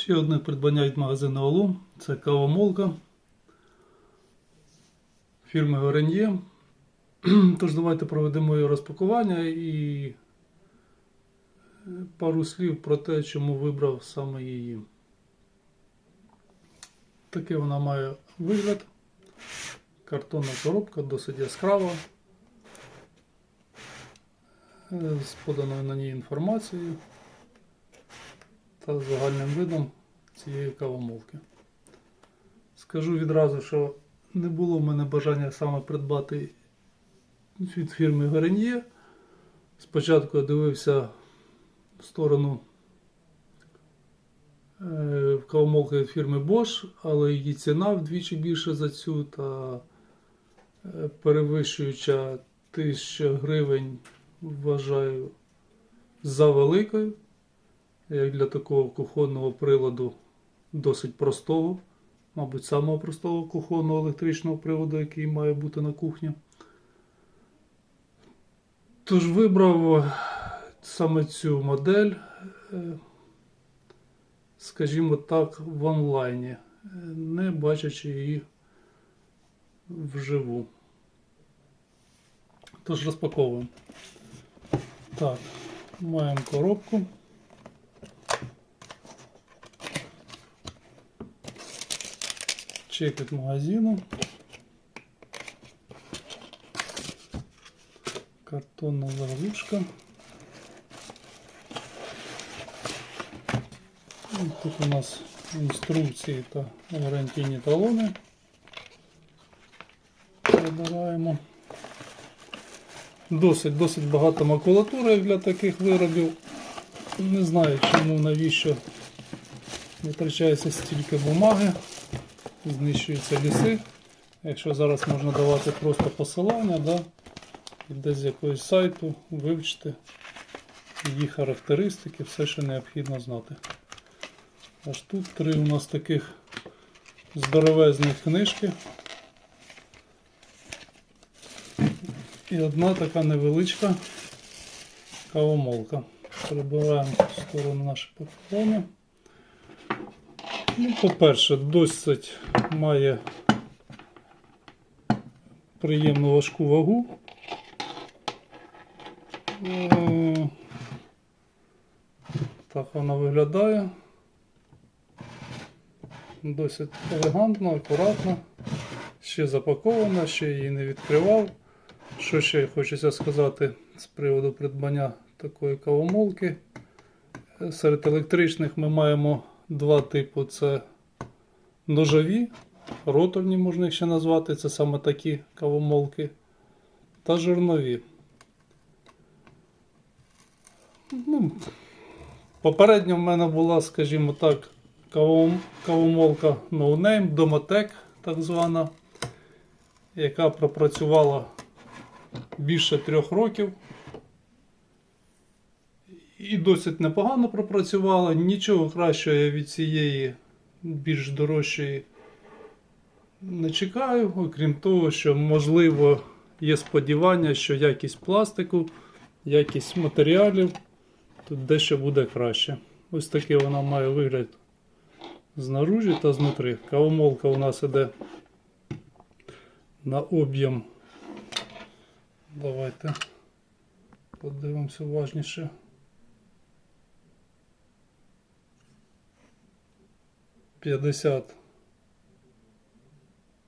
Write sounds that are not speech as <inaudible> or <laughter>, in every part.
Ще одне придбання від магазину Алу. Це кавомолка фірми Горен'є. <clears throat> Тож давайте проведемо її розпакування і пару слів про те, чому вибрав саме її. Такий вона має вигляд. Картонна коробка, досить яскрава. З поданою на ній інформацією та загальним видом цієї кавомолки. Скажу відразу, що не було в мене бажання саме придбати від фірми Горен'є. Спочатку я дивився в сторону е, кавомолки від фірми Bosch, але її ціна вдвічі більше за цю та е, перевищуюча 1000 гривень, вважаю за великою для такого кухонного приладу досить простого, мабуть, самого простого кухонного електричного приводу, який має бути на кухні. Тож вибрав саме цю модель, е, скажімо так, в онлайні, е, не бачачи її вживу. Тож розпаковуємо. Так, маємо коробку. Від магазину. Картонна заглушка. Тут у нас інструкції та гарантійні талони. Прибираємо. Досить, досить багато макулатури для таких виробів. Не знаю чому, навіщо витрачається стільки бумаги знищуються ліси. Якщо зараз можна давати просто посилання, да, десь з якогось сайту вивчити її характеристики, все, що необхідно знати. Аж тут три у нас таких здоровезних книжки. І одна така невеличка кавомолка. Прибираємо в сторону наше пакування. Ну, по-перше, досить має приємну важку вагу. Е, Так вона виглядає. Досить елегантно, акуратно. Ще запакована, ще її не відкривав. Що ще хочеться сказати з приводу придбання такої кавомолки. Е, Серед електричних ми маємо два типи: це ножові, роторні, можна їх ще назвати, це саме такі кавомолки, та жирнові. Ну, попередньо в мене була, скажімо так, кавомолка No Name, Domatec, так звана, яка пропрацювала більше трьох років. І досить непогано пропрацювала. Нічого кращого від цієї більш дорожчої не чекаю, окрім того, що можливо є сподівання, що якість пластику, якість матеріалів тут дещо буде краще. Ось такий вона має вигляд знаружі та знутри. Кавомолка у нас іде на об'єм. Давайте подивимося уважніше. П'ятдесят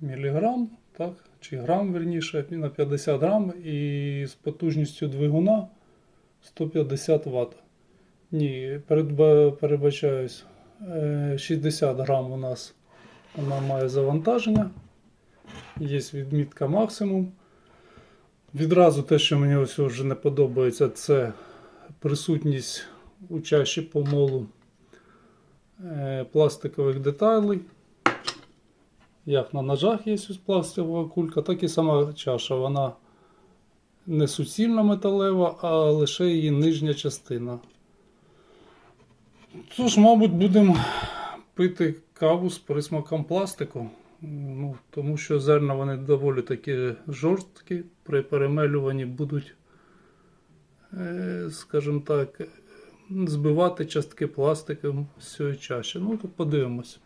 міліграм, так, чи грам, верніше, на 50 грам і з потужністю двигуна 150 Вт. Ні, перебачаюсь, е, 60 грам у нас вона має завантаження. Є відмітка максимум. Відразу те, що мені ось вже не подобається, це присутність у чаші помолу е, пластикових деталей. Як на ножах є ось пластикова кулька, так і сама чаша. Вона не суцільна металева, а лише її нижня частина. Тож, мабуть, будемо пити каву з присмаком пластику. Ну, тому що зерна вони доволі такі жорсткі, при перемелюванні будуть, е, скажімо так, збивати частки пластику з цієї чаші. Ну, тут подивимось.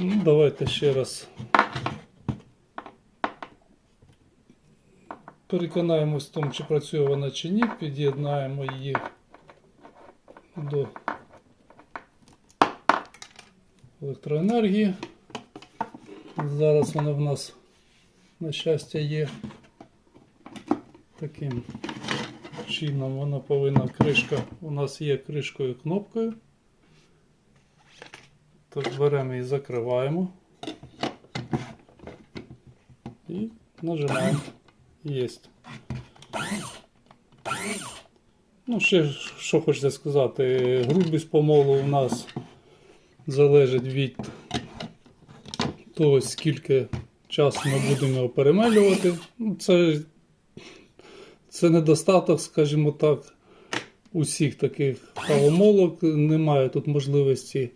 Ну, давайте ще раз переконаємось в тому, чи працює вона чи ні. Під'єднаємо її до електроенергії. Зараз вона в нас, на щастя, є таким чином. Вона повинна кришка. У нас є кришкою кнопкою. Так, беремо і закриваємо. І нажимаємо. Єсть. Ну, ще що хочеться сказати, грубість помолу у нас залежить від того, скільки часу ми будемо його перемелювати. Ну, Це, це недостаток, скажімо так, усіх таких кавомолок. Немає тут можливості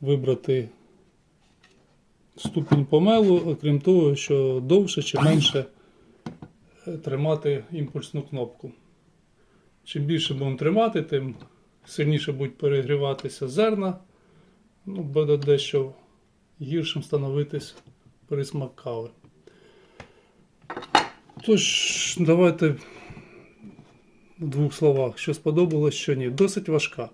вибрати ступінь помелу, окрім того, що довше чи менше е, тримати імпульсну кнопку. Чим більше будемо тримати, тим сильніше будуть перегріватися зерна. Ну, буде дещо гіршим становитись присмак кави. Тож, давайте в двох словах, що сподобалось, що ні. Досить важка.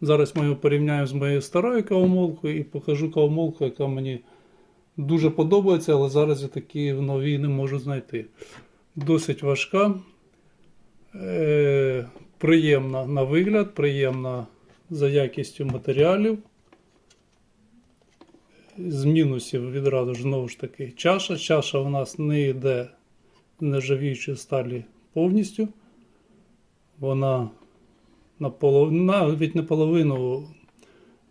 Зараз ми його порівняємо з моєю старою кавомолкою і покажу кавомолку, яка мені дуже подобається, але зараз я такі в новій не можу знайти. Досить важка, е- приємна на вигляд, приємна за якістю матеріалів. З мінусів відразу ж знову ж таки чаша. Чаша у нас не йде нержавіючої сталі повністю. Вона наполов... навіть не половину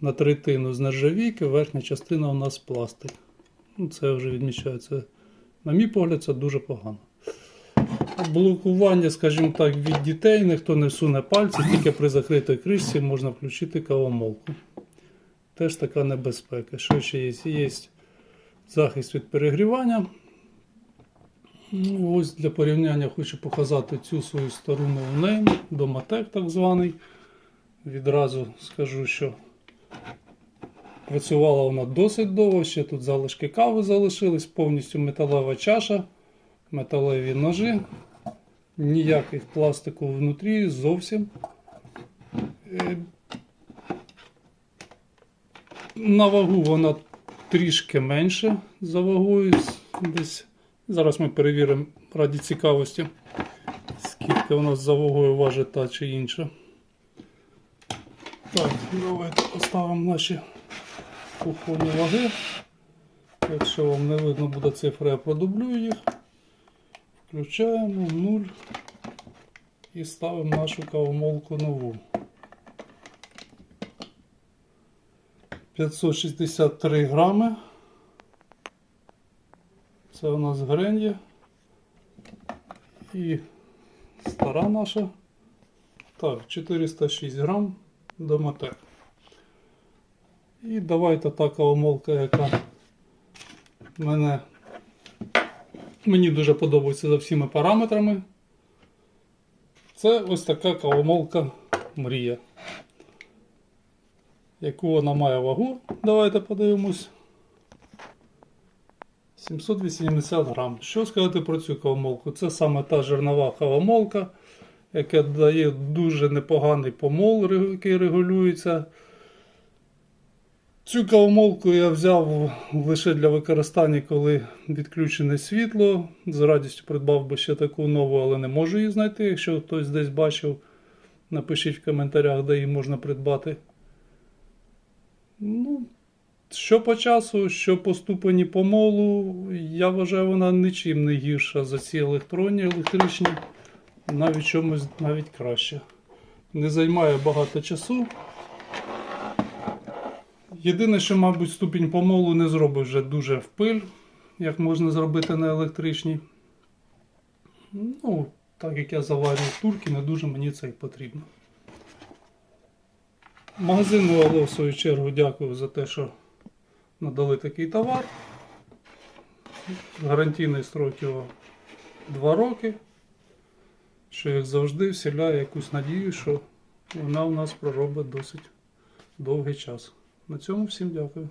на третину з нержавійки, верхня частина у нас пластик. Ну, це вже відмічається. На мій погляд, це дуже погано. Блокування, скажімо так, від дітей, ніхто не всуне пальці, тільки при закритій кришці можна включити кавомолку. Теж така небезпека. Що ще є? Є захист від перегрівання. Ну, Ось для порівняння хочу показати цю свою стару ноунейм, Домотек так званий. Відразу скажу, що працювала вона досить довго, ще тут залишки кави залишились, повністю металева чаша, металеві ножи, ніяких пластику внутрі зовсім. Е, На вагу вона трішки менше за вагою десь. Зараз ми перевіримо раді цікавості, скільки у нас за вагою важить та чи інша. Так, давайте поставимо наші кухонні ваги. Якщо вам не видно буде цифра, я продублюю їх. Включаємо 0 і ставимо нашу кавомолку нову. 563 грами. Це у нас грен'є. І стара наша. Так, 406 грам домотек. І давайте та кавомолка, яка мене, мені дуже подобається за всіми параметрами. Це ось така кавомолка мрія. Яку вона має вагу? Давайте подивимось. 780 грам. Що сказати про цю кавомолку? Це саме та жирнова кавомолка, яка дає дуже непоганий помол, який регулюється. Цю кавомолку я взяв лише для використання, коли відключене світло. З радістю придбав би ще таку нову, але не можу її знайти. Якщо хтось десь бачив, напишіть в коментарях, де її можна придбати. Ну, що по часу, що по ступені помолу, я вважаю, вона нічим не гірша за ці електронні, електричні, навіть чомусь навіть краще. Не займає багато часу. Єдине, що, мабуть, ступінь помолу не зробить вже дуже в пиль, як можна зробити на електричній. Ну, так як я заварюю турки, не дуже мені це і потрібно. Магазину Алло, в свою чергу, дякую за те, що надали такий товар. Гарантійний строк його 2 роки. що, як завжди, вселяє якусь надію, що вона у нас проробить досить довгий час. На цьому всім дякую.